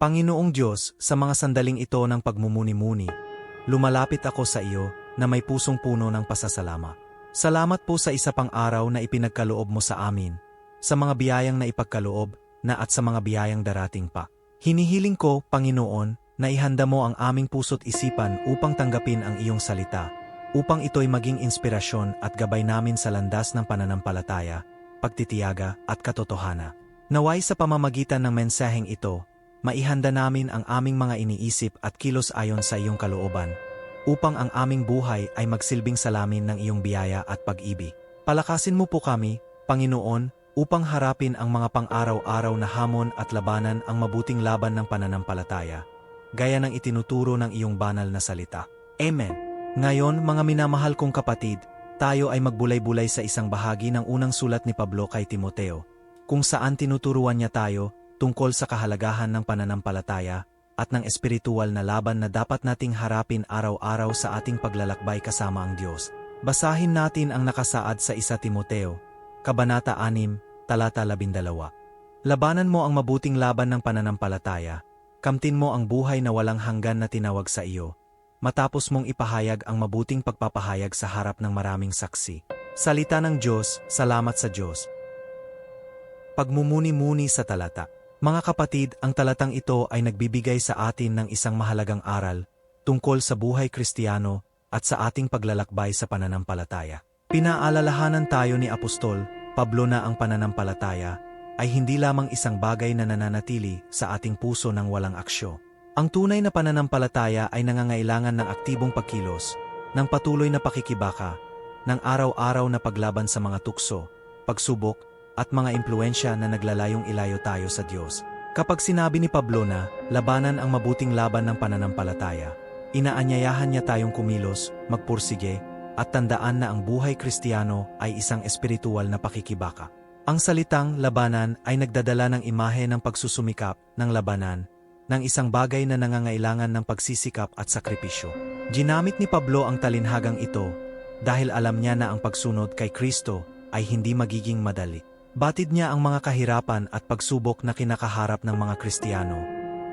Panginoong Diyos, sa mga sandaling ito ng pagmumuni-muni, lumalapit ako sa iyo na may pusong puno ng pasasalama. Salamat po sa isa pang araw na ipinagkaloob mo sa amin, sa mga biyayang na ipagkaloob na at sa mga biyayang darating pa. Hinihiling ko, Panginoon, na ihanda mo ang aming puso't isipan upang tanggapin ang iyong salita, upang ito'y maging inspirasyon at gabay namin sa landas ng pananampalataya, pagtitiyaga at katotohana. Naway sa pamamagitan ng mensaheng ito, maihanda namin ang aming mga iniisip at kilos ayon sa iyong kalooban, upang ang aming buhay ay magsilbing salamin ng iyong biyaya at pag-ibig. Palakasin mo po kami, Panginoon, upang harapin ang mga pang-araw-araw na hamon at labanan ang mabuting laban ng pananampalataya, gaya ng itinuturo ng iyong banal na salita. Amen. Ngayon, mga minamahal kong kapatid, tayo ay magbulay-bulay sa isang bahagi ng unang sulat ni Pablo kay Timoteo, kung saan tinuturuan niya tayo tungkol sa kahalagahan ng pananampalataya at ng espiritual na laban na dapat nating harapin araw-araw sa ating paglalakbay kasama ang Diyos. Basahin natin ang nakasaad sa 1 Timoteo, Kabanata 6, Talata 12. Labanan mo ang mabuting laban ng pananampalataya, kamtin mo ang buhay na walang hanggan na tinawag sa iyo, matapos mong ipahayag ang mabuting pagpapahayag sa harap ng maraming saksi. Salita ng Diyos, salamat sa Diyos. Pagmumuni-muni sa talata. Mga kapatid, ang talatang ito ay nagbibigay sa atin ng isang mahalagang aral tungkol sa buhay kristiyano at sa ating paglalakbay sa pananampalataya. Pinaalalahanan tayo ni Apostol, Pablo na ang pananampalataya ay hindi lamang isang bagay na nananatili sa ating puso ng walang aksyo. Ang tunay na pananampalataya ay nangangailangan ng aktibong pagkilos, ng patuloy na pakikibaka, ng araw-araw na paglaban sa mga tukso, pagsubok, at mga impluensya na naglalayong ilayo tayo sa Diyos. Kapag sinabi ni Pablo na, labanan ang mabuting laban ng pananampalataya, inaanyayahan niya tayong kumilos, magpursige, at tandaan na ang buhay kristiyano ay isang espiritual na pakikibaka. Ang salitang labanan ay nagdadala ng imahe ng pagsusumikap ng labanan, ng isang bagay na nangangailangan ng pagsisikap at sakripisyo. Ginamit ni Pablo ang talinhagang ito dahil alam niya na ang pagsunod kay Kristo ay hindi magiging madali. Batid niya ang mga kahirapan at pagsubok na kinakaharap ng mga Kristiyano,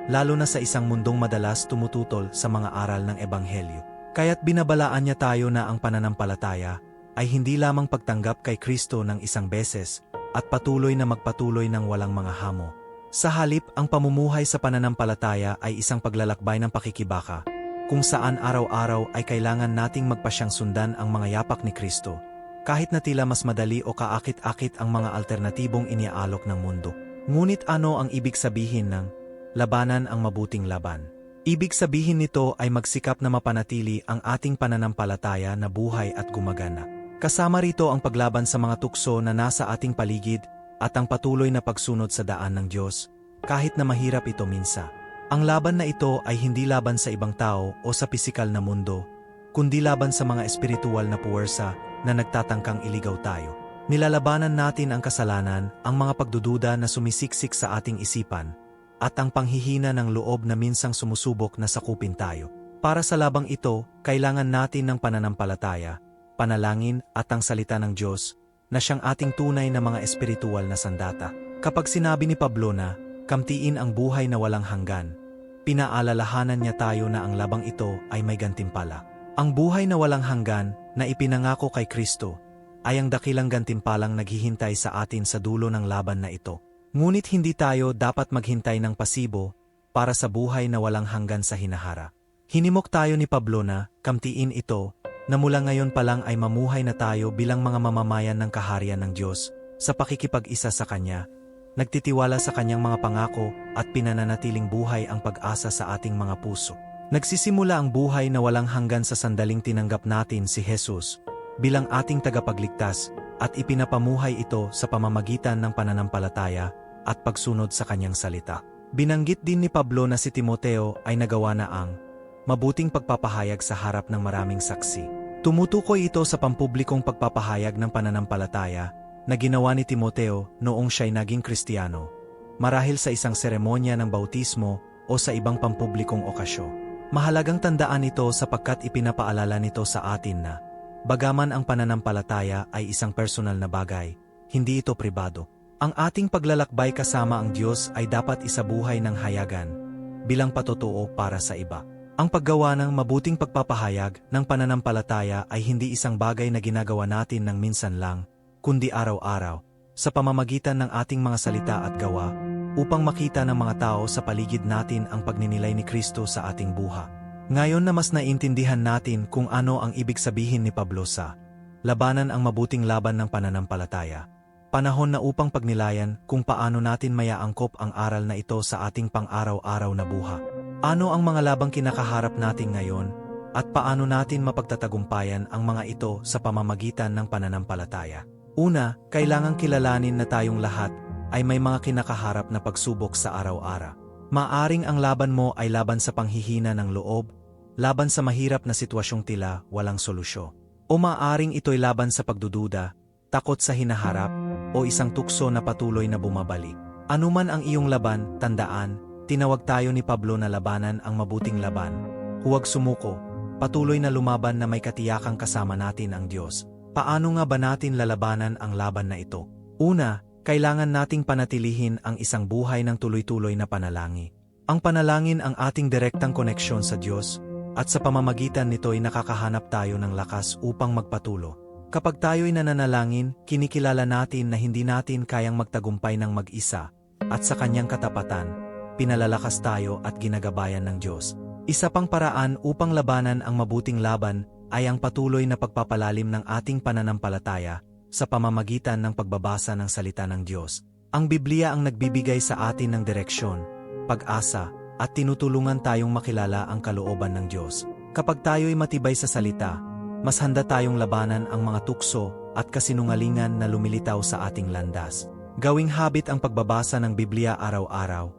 lalo na sa isang mundong madalas tumututol sa mga aral ng Ebanghelyo. Kaya't binabalaan niya tayo na ang pananampalataya ay hindi lamang pagtanggap kay Kristo ng isang beses at patuloy na magpatuloy ng walang mga hamo. Sa halip, ang pamumuhay sa pananampalataya ay isang paglalakbay ng pakikibaka, kung saan araw-araw ay kailangan nating magpasyang sundan ang mga yapak ni Kristo kahit na tila mas madali o kaakit-akit ang mga alternatibong iniaalok ng mundo. Ngunit ano ang ibig sabihin ng labanan ang mabuting laban? Ibig sabihin nito ay magsikap na mapanatili ang ating pananampalataya na buhay at gumagana. Kasama rito ang paglaban sa mga tukso na nasa ating paligid at ang patuloy na pagsunod sa daan ng Diyos, kahit na mahirap ito minsa. Ang laban na ito ay hindi laban sa ibang tao o sa pisikal na mundo, kundi laban sa mga espiritual na puwersa na nagtatangkang iligaw tayo. Nilalabanan natin ang kasalanan, ang mga pagdududa na sumisiksik sa ating isipan, at ang panghihina ng loob na minsang sumusubok na sakupin tayo. Para sa labang ito, kailangan natin ng pananampalataya, panalangin at ang salita ng Diyos, na siyang ating tunay na mga espiritual na sandata. Kapag sinabi ni Pablo na, kamtiin ang buhay na walang hanggan, pinaalalahanan niya tayo na ang labang ito ay may gantimpala. Ang buhay na walang hanggan na ipinangako kay Kristo ay ang dakilang gantimpalang naghihintay sa atin sa dulo ng laban na ito. Ngunit hindi tayo dapat maghintay ng pasibo para sa buhay na walang hanggan sa hinahara. Hinimok tayo ni Pablo na kamtiin ito na mula ngayon pa lang ay mamuhay na tayo bilang mga mamamayan ng kaharian ng Diyos sa pakikipag-isa sa Kanya, nagtitiwala sa Kanyang mga pangako at pinananatiling buhay ang pag-asa sa ating mga puso. Nagsisimula ang buhay na walang hanggan sa sandaling tinanggap natin si Jesus bilang ating tagapagligtas at ipinapamuhay ito sa pamamagitan ng pananampalataya at pagsunod sa kanyang salita. Binanggit din ni Pablo na si Timoteo ay nagawa na ang mabuting pagpapahayag sa harap ng maraming saksi. Tumutukoy ito sa pampublikong pagpapahayag ng pananampalataya na ginawa ni Timoteo noong siya'y naging Kristiyano, marahil sa isang seremonya ng bautismo o sa ibang pampublikong okasyon. Mahalagang tandaan ito sapagkat ipinapaalala nito sa atin na, bagaman ang pananampalataya ay isang personal na bagay, hindi ito pribado. Ang ating paglalakbay kasama ang Diyos ay dapat isabuhay ng hayagan, bilang patotoo para sa iba. Ang paggawa ng mabuting pagpapahayag ng pananampalataya ay hindi isang bagay na ginagawa natin ng minsan lang, kundi araw-araw, sa pamamagitan ng ating mga salita at gawa, upang makita ng mga tao sa paligid natin ang pagninilay ni Kristo sa ating buha. Ngayon na mas naintindihan natin kung ano ang ibig sabihin ni Pablo sa labanan ang mabuting laban ng pananampalataya. Panahon na upang pagnilayan kung paano natin mayaangkop ang aral na ito sa ating pang-araw-araw na buha. Ano ang mga labang kinakaharap natin ngayon at paano natin mapagtatagumpayan ang mga ito sa pamamagitan ng pananampalataya? Una, kailangang kilalanin na tayong lahat ay may mga kinakaharap na pagsubok sa araw-araw. Maaring ang laban mo ay laban sa panghihina ng loob, laban sa mahirap na sitwasyong tila walang solusyon. O maaring ito'y laban sa pagdududa, takot sa hinaharap, o isang tukso na patuloy na bumabalik. Anuman ang iyong laban, tandaan, tinawag tayo ni Pablo na labanan ang mabuting laban. Huwag sumuko, patuloy na lumaban na may katiyakang kasama natin ang Diyos. Paano nga ba natin lalabanan ang laban na ito? Una, kailangan nating panatilihin ang isang buhay ng tuloy-tuloy na panalangin. Ang panalangin ang ating direktang koneksyon sa Diyos, at sa pamamagitan nito'y nakakahanap tayo ng lakas upang magpatulo. Kapag tayo'y nananalangin, kinikilala natin na hindi natin kayang magtagumpay ng mag-isa, at sa kanyang katapatan, pinalalakas tayo at ginagabayan ng Diyos. Isa pang paraan upang labanan ang mabuting laban ay ang patuloy na pagpapalalim ng ating pananampalataya sa pamamagitan ng pagbabasa ng salita ng Diyos. Ang Biblia ang nagbibigay sa atin ng direksyon, pag-asa, at tinutulungan tayong makilala ang kalooban ng Diyos. Kapag tayo'y matibay sa salita, mas handa tayong labanan ang mga tukso at kasinungalingan na lumilitaw sa ating landas. Gawing habit ang pagbabasa ng Biblia araw-araw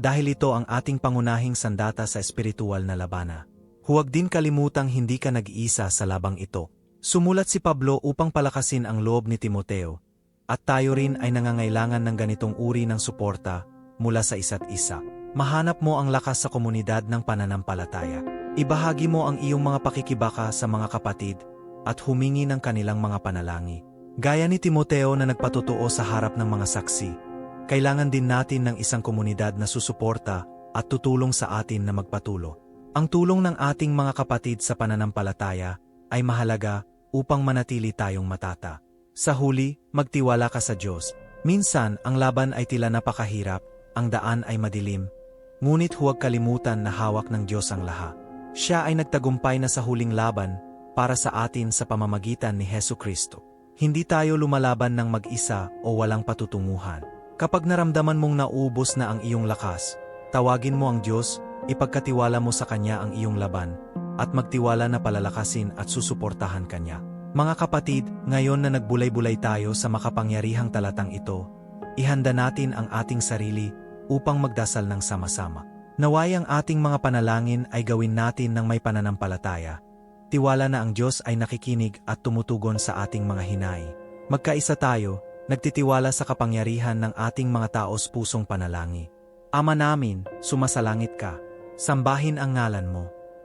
dahil ito ang ating pangunahing sandata sa espiritual na labana. Huwag din kalimutang hindi ka nag-iisa sa labang ito. Sumulat si Pablo upang palakasin ang loob ni Timoteo, at tayo rin ay nangangailangan ng ganitong uri ng suporta mula sa isa't isa. Mahanap mo ang lakas sa komunidad ng pananampalataya. Ibahagi mo ang iyong mga pakikibaka sa mga kapatid at humingi ng kanilang mga panalangin. Gaya ni Timoteo na nagpatotoo sa harap ng mga saksi, kailangan din natin ng isang komunidad na susuporta at tutulong sa atin na magpatulo. Ang tulong ng ating mga kapatid sa pananampalataya ay mahalaga upang manatili tayong matata. Sa huli, magtiwala ka sa Diyos. Minsan, ang laban ay tila napakahirap, ang daan ay madilim. Ngunit huwag kalimutan na hawak ng Diyos ang laha. Siya ay nagtagumpay na sa huling laban para sa atin sa pamamagitan ni Heso Kristo. Hindi tayo lumalaban ng mag-isa o walang patutunguhan. Kapag naramdaman mong naubos na ang iyong lakas, tawagin mo ang Diyos, ipagkatiwala mo sa Kanya ang iyong laban, at magtiwala na palalakasin at susuportahan Kanya. Mga kapatid, ngayon na nagbulay-bulay tayo sa makapangyarihang talatang ito, ihanda natin ang ating sarili upang magdasal ng sama-sama. Naway ang ating mga panalangin ay gawin natin ng may pananampalataya. Tiwala na ang Diyos ay nakikinig at tumutugon sa ating mga hinay. Magkaisa tayo, nagtitiwala sa kapangyarihan ng ating mga taos pusong panalangin. Ama namin, sumasalangit ka. Sambahin ang ngalan mo.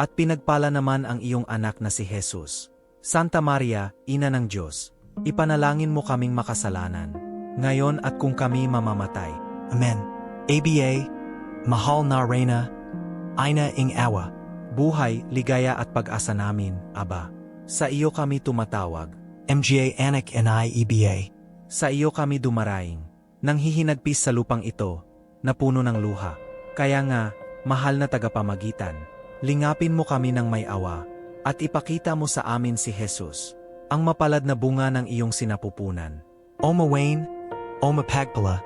at pinagpala naman ang iyong anak na si Jesus. Santa Maria, Ina ng Diyos, ipanalangin mo kaming makasalanan, ngayon at kung kami mamamatay. Amen. ABA, Mahal na Reyna, Ina ing Awa, buhay, ligaya at pag-asa namin, Aba. Sa iyo kami tumatawag. MGA Anak and I EBA. Sa iyo kami dumaraing nang hihinagpis sa lupang ito, na puno ng luha. Kaya nga, mahal na tagapamagitan, lingapin mo kami ng may awa, at ipakita mo sa amin si Jesus, ang mapalad na bunga ng iyong sinapupunan. O Mawain, O Mapagpala,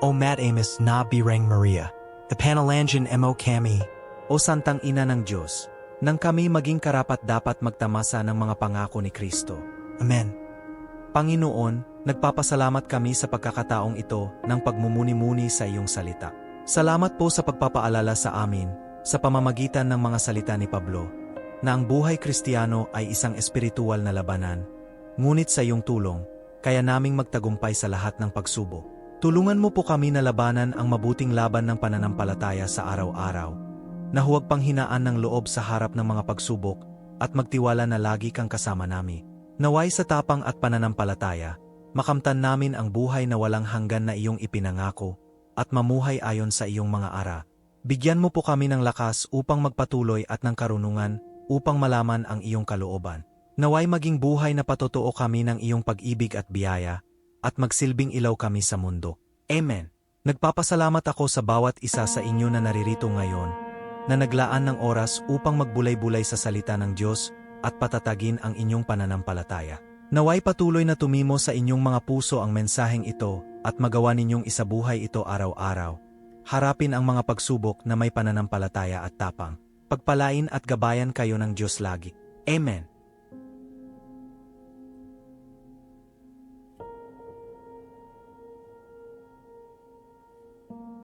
O Mat Amos na Bireng Maria, the Panalangian Mo Kami, O Santang Ina ng Diyos, nang kami maging karapat dapat magtamasa ng mga pangako ni Kristo. Amen. Panginoon, Nagpapasalamat kami sa pagkakataong ito ng pagmumuni-muni sa iyong salita. Salamat po sa pagpapaalala sa amin sa pamamagitan ng mga salita ni Pablo, na ang buhay kristiyano ay isang espiritual na labanan, ngunit sa iyong tulong, kaya naming magtagumpay sa lahat ng pagsubok. Tulungan mo po kami na labanan ang mabuting laban ng pananampalataya sa araw-araw, na huwag panghinaan ng loob sa harap ng mga pagsubok at magtiwala na lagi kang kasama nami. Naway sa tapang at pananampalataya, makamtan namin ang buhay na walang hanggan na iyong ipinangako at mamuhay ayon sa iyong mga ara. Bigyan mo po kami ng lakas upang magpatuloy at ng karunungan upang malaman ang iyong kalooban. Naway maging buhay na patotoo kami ng iyong pag-ibig at biyaya at magsilbing ilaw kami sa mundo. Amen. Nagpapasalamat ako sa bawat isa sa inyo na naririto ngayon, na naglaan ng oras upang magbulay-bulay sa salita ng Diyos at patatagin ang inyong pananampalataya. Naway patuloy na tumimo sa inyong mga puso ang mensaheng ito at magawa ninyong isabuhay ito araw-araw. Harapin ang mga pagsubok na may pananampalataya at tapang. Pagpalain at gabayan kayo ng Diyos lagi. Amen.